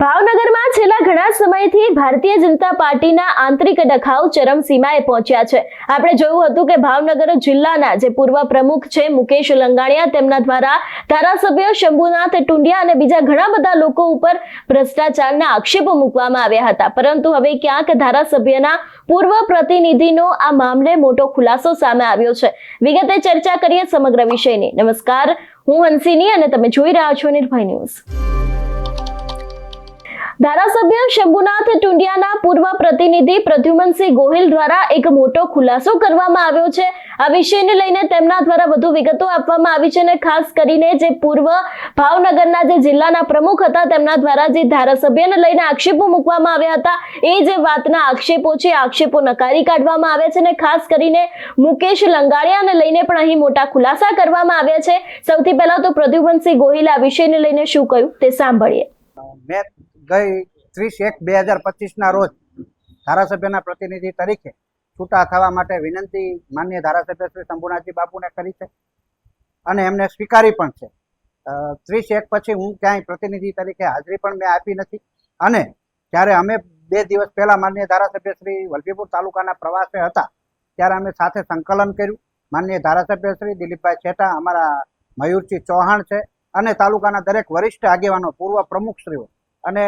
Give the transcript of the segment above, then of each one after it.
ભાવનગરમાં છેલ્લા ઘણા સમયથી ભારતીય જનતા પાર્ટીના આંતરિક ડખાવ ચરમસીમાએ પહોંચ્યા છે. આપણે જોયું હતું કે ભાવનગર જિલ્લાના જે પૂર્વ પ્રમુખ છે, મુકેશ લંગાણિયા, તેમના દ્વારા ધારાસભ્ય શંભુનાથ ટુંડિયા અને બીજા ઘણા બધા લોકો ઉપર ભ્રષ્ટાચારના આક્ષેપો મૂકવામાં આવ્યા હતા. પરંતુ હવે ક્યાંક ધારાસભ્યના પૂર્વ પ્રતિનિધિનો આ મામલે મોટો ખુલાસો સામે આવ્યો છે. વિગતે ચર્ચા કરીએ સમગ્ર વિષયની. નમસ્કાર, હું હંસિની અને તમે જોઈ રહ્યા છો નિર્ભય ન્યૂઝ. ધારાસભ્ય શંભુનાથ ટુંડિયાના પૂર્વ પ્રતિનિધિ પ્રદ્યુમનસિંહ ગોહિલ દ્વારા એક મોટો ખુલાસો કરવામાં આવ્યો છે. આ વિષયને લઈને તેમના દ્વારા વધુ વિગતો આપવામાં આવી છે અને ખાસ કરીને જે પૂર્વ ભાવનગરના જે જિલ્લાના પ્રમુખ હતા, તેમના દ્વારા જે ધારાસભ્યને લઈને આક્ષેપો મૂકવામાં આવ્યા હતા, એ જે વાતના આક્ષેપો છે આક્ષેપો નકારી કાઢવામાં આવ્યા છે અને ખાસ કરીને મુકેશ લંગાડિયાને લઈને પણ અહીં મોટા ખુલાસા કરવામાં આવ્યા છે. સૌથી પહેલા તો પ્રદ્યુમનસિંહ ગોહિલે આ વિષયને લઈને શું કહ્યું તે સાંભળીએ. મેં ગઈ ત્રીસ એક બે હજાર પચીસના રોજ ધારાસભ્યના પ્રતિનિધિ તરીકે છૂટા થવા માટે વિનંતી માન્ય ધારાસભ્ય શ્રી શંભુનાથજી બાપુને કરી છે. અને એમને સ્વીકારી પણ છે. ત્રીસ એક પછી હું ક્યાંય પ્રતિનિધિ તરીકે હાજરી પણ મેં આપી નથી. અને જ્યારે અમે બે દિવસ પહેલા માન્ય ધારાસભ્ય શ્રી વલભીપુર તાલુકાના પ્રવાસે હતા, ત્યારે અમે સાથે સંકલન કર્યું. માન્ય ધારાસભ્ય શ્રી દિલીપભાઈ છેટા અમારા મયુરસિંહ ચૌહાણ છે અને તાલુકાના દરેક વરિષ્ઠ આગેવાનો, પૂર્વ પ્રમુખશ્રીઓ અને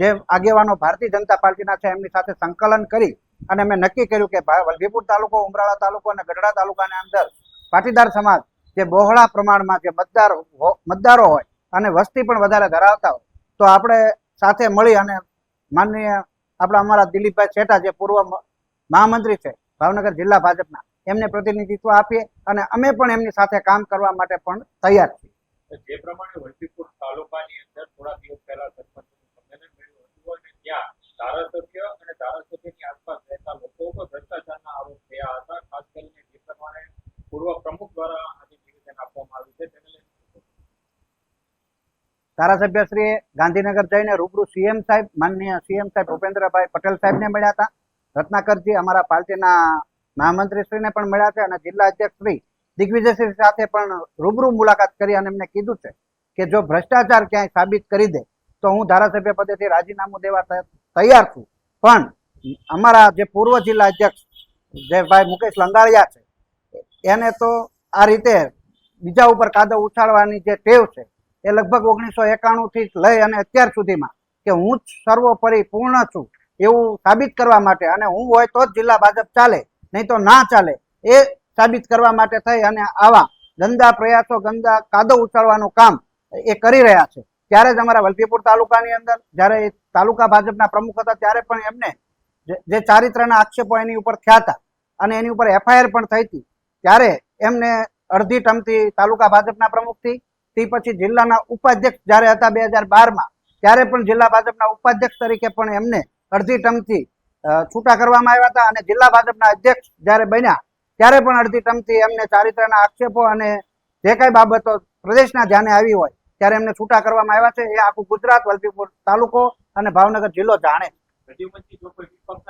જે આગેવાનો ભારતીય જનતા પાર્ટીના છે, એમની સાથે સંકલન કરી અને મેં નક્કી કર્યું કે વલભીપુર તાલુકો, ઉમરાળા તાલુકો અને ગઢડા તાલુકાની અંદર પાટીદાર સમાજ જે બહોળા પ્રમાણમાં જે મતદાર મતદારો હોય અને વસ્તી પણ વધારે ધરાવતા હોય, તો આપણે સાથે મળી અને માનનીય આપણા અમારા દિલીપભાઈ છેટા જે પૂર્વ મહામંત્રી છે, ભાવનગર જિલ્લા ભાજપના, એમને પ્રતિનિધિત્વ આપીએ અને અમે પણ એમની સાથે કામ કરવા માટે પણ તૈયાર છીએ. જે પ્રમાણે વલભીપુર તાલુકાની અંદર થોડા દિવસ પહેલા સરપંચનું સંમેલન મળ્યું હતું અને ત્યાં ધારાસભ્ય અને ધારાસભ્યની આસપાસ રહેતા લોકો ઉપર ભ્રષ્ટાચારના આરોપ થયા હતા ખાસ કરીને જે પ્રમાણે પૂર્વ પ્રમુખ દ્વારા આજે નિવેદન આપવામાં આવ્યું છે તેને લઈને શું કહેશો? ધારાસભ્યશ્રીએ ગાંધીનગર જઈને રૂબરૂ સીએમ સાહેબ, માનનીય સીએમ સાહેબ ભૂપેન્દ્રભાઈ પટેલ સાહેબને મળ્યા હતા. રત્નાકરજી અમારા પાર્ટીના મહામંત્રીશ્રીને પણ મળ્યા છે અને જિલ્લા અધ્યક્ષ શ્રી દિગ્વિજયસિંહ સાથે પણ રૂબરૂ મુલાકાત કરી અને એમને કીધું છે કે જો ભ્રષ્ટાચાર ક્યાંય સાબિત કરી દે, તો હું ધારાસભ્ય પદેથી રાજીનામું દેવા તૈયાર છું. પણ અમારા જે પૂર્વ જિલ્લા અધ્યક્ષ જે ભાઈ મુકેશ લંગાળિયા છે, એને તો આ રીતે બીજા ઉપર કાદવ ઉછાળવાની જે ટેવ છે એ લગભગ ઓગણીસો એકાણું થી લઈ અને અત્યાર સુધીમાં કે હું જ સર્વોપરી પૂર્ણ છું એવું સાબિત કરવા માટે અને હું હોય તો જ જિલ્લા ભાજપ ચાલે, નહીં તો ના ચાલે એ સાબિત કરવા માટે થઈ અને આવા ગંદા પ્રયાસો, ગંદા કાદવ ઉછાળવાનું કામ એ કરી રહ્યા છે. ત્યારે જ અમારા વલભીપુર તાલુકાની અંદર, જ્યારે તાલુકા ભાજપના પ્રમુખ હતા, ત્યારે પણ એમને જે- ચારિત્રના આક્ષેપો એની ઉપર થયા હતા અને એની ઉપર એફઆઈઆર પણ થઈ હતી. ત્યારે એમને અડધી ટમતી તાલુકા ભાજપના પ્રમુખથી તે પછી જિલ્લાના ઉપાધ્યક્ષ જ્યારે હતા બે હજાર બારમાં, ત્યારે પણ જિલ્લા ભાજપના ઉપાધ્યક્ષ તરીકે પણ એમને અડધી ટમથી છૂટા કરવામાં આવ્યા હતા અને જિલ્લા ભાજપના અધ્યક્ષ જ્યારે બન્યા, ત્યારે પણ અડધી ટમથી એમને ચારિત્રના આક્ષેપો અને જે કઈ બાબતો પ્રદેશના ધ્યાને આવી હોય, ત્યારે એમને છૂટા કરવામાં આવ્યા છે. એ આખું ગુજરાત વલભીપુર તાલુકો અને ભાવનગર જિલ્લો જાણે પરંતુ જ પૂર્વ પ્રમુખ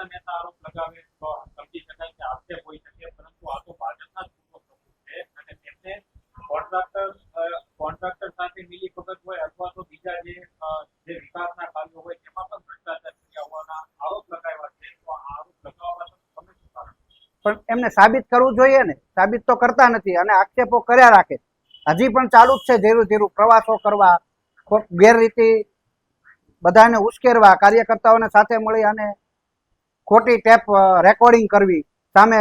છે અને તેમને કોન્ટ્રાક્ટર કોન્ટ્રાક્ટર સાથે મિલી ભગત હોય અથવા તો બીજા જે અ, જે વિકાસના કાર્યો હોય તેમાં પણ ભ્રષ્ટાચાર કર્યા હોવાના આરોપ લગાવ્યા છે તો આ આરોપ લગાવવા તમે શું કારણ પણ એમને સાબિત કરવું જોઈએ ને. સાબિત તો કરતા નથી અને આક્ષેપો કર્યા રાખે. હજી પણ ચાલુ જ છે ધીરું ધીરું પ્રવાસો કરવા ગેરરીતિ, બધાને ઉશ્કેરવા, કાર્યકર્તાઓને સાથે મળી અને ખોટી ટેપ રેકોર્ડિંગ કરવી, સામે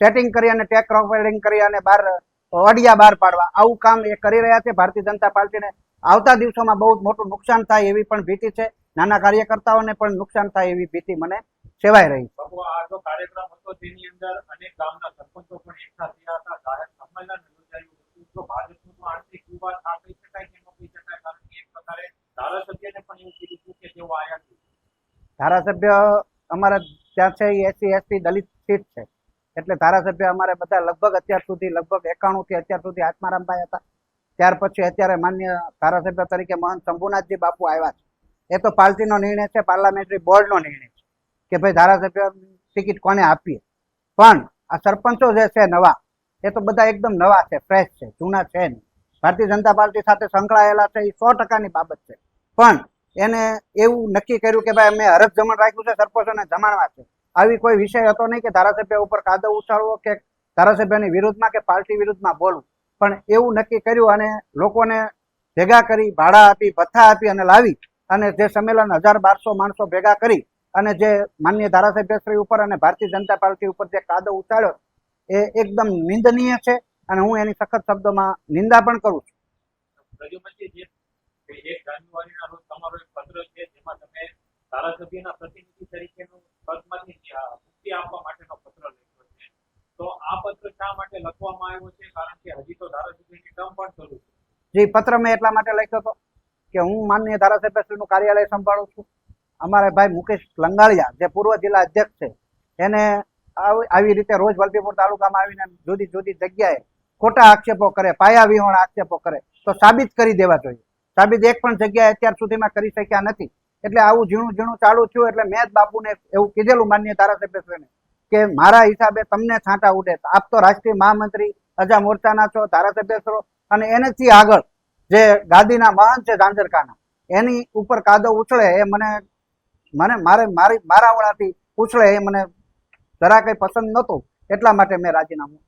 સેટિંગ કરી અને ટેપ રેકોર્ડિંગ કરી અને બહાર ઓડિયા બહાર પાડવા. આવું કામ એ કરી રહ્યા છે. ભારતીય જનતા પાર્ટીને આવતા દિવસોમાં બહુ મોટું નુકસાન થાય એવી પણ ભીતિ છે. નાના કાર્યકર્તાઓને પણ નુકસાન થાય એવી ભીતિ મને સેવાઈ રહી ધારાસભ્ય અમારા ત્યાં છે એસી એસટી દલિત સીટ છે. એટલે ધારાસભ્ય અમારે બધા લગભગ અત્યાર સુધી લગભગ એકાણું થી અત્યાર સુધી આત્મારામભાઈ હતા. ત્યાર પછી અત્યારે માન્ય ધારાસભ્ય તરીકે મહંત શંભુનાથજી બાપુ આવ્યા છે. એ તો પાર્ટીનો નિર્ણય છે પાર્લામેન્ટરી બોર્ડનો નિર્ણય. કે ભાઈ ધારાસભ્ય ટિકિટ કોને આપીએ? પણ આ સરપંચો જે છે નવા, એ તો બધા એકદમ નવા છે ફ્રેશ છે, જૂના છે નહીં. ભારતીય જનતા પાર્ટી સાથે સંકળાયેલા છે, એ સો ટકાની બાબત છે. પણ એને એવું નક્કી કર્યું કે ભાઈ અમે હરખ જમણ રાખ્યું છે સરપંચોને જમાડવા છે. આવી કોઈ વિષય હતો નહીં કે ધારાસભ્ય ઉપર કાદવ ઉછાળવો કે ધારાસભ્યની વિરુદ્ધમાં કે પાર્ટી વિરુદ્ધમાં બોલવું. પણ એવું નક્કી કર્યું અને લોકોને ભેગા કરી, ભાડા આપી, ભથ્થા આપી અને લાવી અને જે સંમેલન હજાર બારસો માણસો ભેગા કરી અને જે માન્ય ધારાસભ્યશ્રી ઉપર અને ભારતીય જનતા પાર્ટી ઉપર જે કાદો ઉછાળ્યો એ એકદમ નિંદનીય છે અને હું એની સખત શબ્દોમાં નિંદા પણ કરું છું. જે એક જાન્યુઆરીના રોજ તમારો એક પત્ર છે જેમાં તમે ધારાસભ્યના પ્રતિનિધિ તરીકેનું પદમાંથી મુક્તિ આપવા માટેનો પત્ર લખ્યો છે. તો આ પત્ર શા માટે લખવામાં આવ્યો છે? કારણ કે હજી તો ધારાસભ્યની ટર્મ પણ શરૂ છે. જે પત્ર મેં એટલા માટે લખ્યો હતો કે હું માનનીય ધારાસભ્યશ્રીનું કાર્યાલય સંભાળું છું. અમારા ભાઈ મુકેશ લંગાળિયા, જે પૂર્વ જિલ્લા અધ્યક્ષ છે, એને આવી રીતે રોજ વલભીપુર તાલુકામાં આવીને જુદી જુદી જગ્યાએ ખોટા આક્ષેપો કરે પાયા વિહોણ આક્ષેપો કરે, તો સાબિત કરી દેવા જોઈએ. સાબિત એક પણ જગ્યાએ અત્યાર સુધીમાં કરી શક્યા નથી. એટલે આવું ઝીણું ઝીણું ચાલુ થયું એટલે મેં જ બાપુને એવું કીધેલું માન્ય ધારાસભ્યશ્રીને કે મારા હિસાબે તમને છાંટા ઉડે આપ તો રાષ્ટ્રીય મહામંત્રી, અજા મોરચાના છો ધારાસભ્ય અને એનેથી આગળ જે ગાદીના મહંત છે ઝાંઝરકાના, એની ઉપર કાદવ ઉછળે એ મને મને મારે મારી મારા વડાથી પૂછડે એ મને જરા કંઈ પસંદ નહોતું એટલા માટે મેં રાજીનામું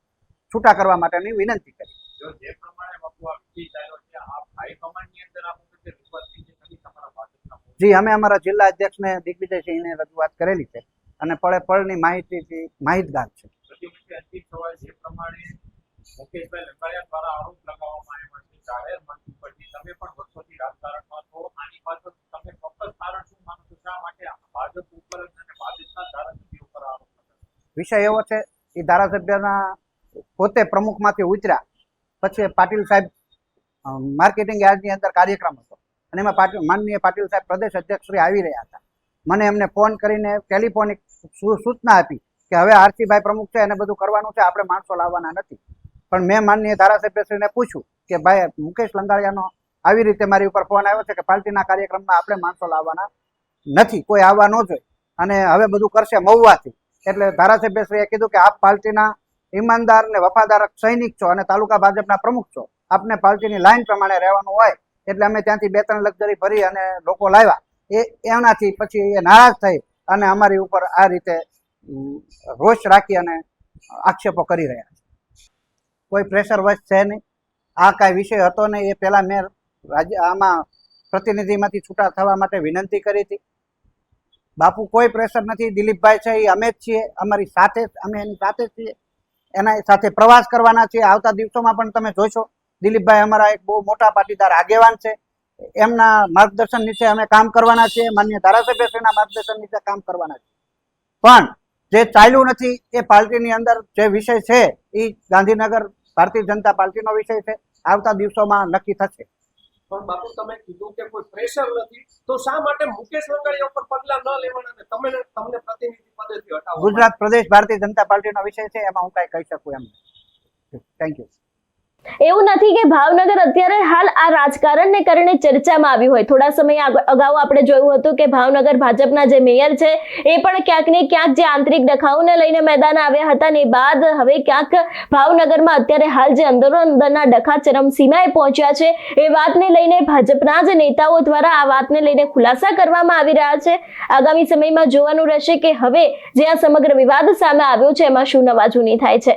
છૂટા કરવા માટેની વિનંતી કરી. જો અમે અમારા જિલ્લા અધ્યક્ષને દિગ્વિજયસિંહને રજૂઆત કરેલી છે અને પળે પળની માહિતીથી માહિતગાર છે. તમે પણ વર્ષોથી રાજકારણમાં છો આની પાછળ તમે ચોક્કસ કારણ શું માનો વિષય એવો છે, એ ધારાસભ્યના પોતે પ્રમુખમાંથી ઉતર્યા. પછી પાટીલ સાહેબ માર્કેટિંગ યાર્ડની અંદર કાર્યક્રમ હતો. અને એમાં પાટીલ માનનીય પાટીલ સાહેબ પ્રદેશ અધ્યક્ષ આવી રહ્યા હતા. મને એમને ફોન કરીને ટેલિફોનિક સૂચના આપી કે હવે આરતીભાઈ પ્રમુખ છે, એને બધું કરવાનું છે, આપણે માણસો લાવવાના નથી. પણ મેં માનનીય ધારાસભ્યશ્રીને પૂછ્યું કે ભાઈ, મુકેશ લંગાળિયાનો આવી રીતે મારી ઉપર ફોન આવ્યો છે કે પાર્ટીના કાર્યક્રમમાં આપણે માણસો લાવવાના નથી, કોઈ આવવા ન જોઈએ. અને હવે બધું કરશે મહુવાથી. એટલે ધારાસભ્યશ્રીએ કીધું કે આપ પાર્ટીના ઈમાનદાર ને વફાદાર સૈનિક છો અને તાલુકા ભાજપના પ્રમુખ છો. આપને પાર્ટીની લાઈન પ્રમાણે રહેવાનું હોય, એટલે અમે ત્યાંથી બે ત્રણ લક્ઝરી ભરી અને લોકો લાવ્યા. એ, એનાથી પછી એ નારાજ થઈ અને અમારી ઉપર આ રીતે રોષ રાખી અને આક્ષેપો કરી રહ્યા છે. કોઈ પ્રેશર વશ છે નહીં. આ કાંઈ વિષય હતો નહીં. એ પહેલાં મેં રાજ્ય આમાં પ્રતિનિધિમાંથી છૂટા થવા માટે વિનંતી કરી હતી. બાપુ કોઈ પ્રેશર નથી. દિલીપભાઈ છે એ અમે જ છીએ. અમારી સાથે અમે એની સાથે છીએ. એના સાથે પ્રવાસ કરવાના છીએ. આવતા દિવસોમાં પણ તમે જોશો, દિલીપભાઈ અમારા એક બહુ મોટા પાટીદાર આગેવાન છે. એમના માર્ગદર્શન નીચે અમે કામ કરવાના છીએ. માન્ય ધારાસભ્યશ્રીના માર્ગદર્શન નીચે કામ કરવાના છીએ. પણ જે ચાલ્યું નથી, એ પાર્ટીની અંદર જે વિષય છે એ ગાંધીનગર ભારતીય જનતા પાર્ટીનો વિષય છે. આવતા દિવસોમાં નક્કી થશે. પણ બાપુ તમે કીધું કે કોઈ પ્રેશર નથી, તો શા માટે મુકેશ વંગાળિયા ઉપર પગલા ન લેવાના અને તમે તમને પ્રતિનિધિ પદેથી હટાવો ગુજરાત પ્રદેશ ભારતીય જનતા પાર્ટીનો વિષય છે, એમાં હું કાંઈ કહી શકું એમ થેન્ક યુ એવું નથી કે ભાવનગર અત્યારે હાલ આ રાજકારણને કારણે ચર્ચામાં આવ્યું હોય. થોડા સમય અગાઉ આપણે જોયું હતું કે ભાવનગર ભાજપના જે મેયર છે, એ પણ ક્યાંક ને ક્યાંક જે આંતરિક ડખાઓને લઈને મેદાન આવ્યા હતા ને બાદ હવે ક્યાંક ભાવનગરમાં અત્યારે હાલ જે અંદરો અંદરના ડખા ચરમસીમાએ પહોંચ્યા છે, એ વાતને લઈને ભાજપના જ નેતાઓ દ્વારા આ વાતને લઈને ખુલાસા કરવામાં આવી રહ્યા છે. આગામી સમયમાં જોવાનું રહેશે કે હવે જે આ સમગ્ર વિવાદ સામે આવ્યો છે, એમાં શું નવા જૂની થાય છે.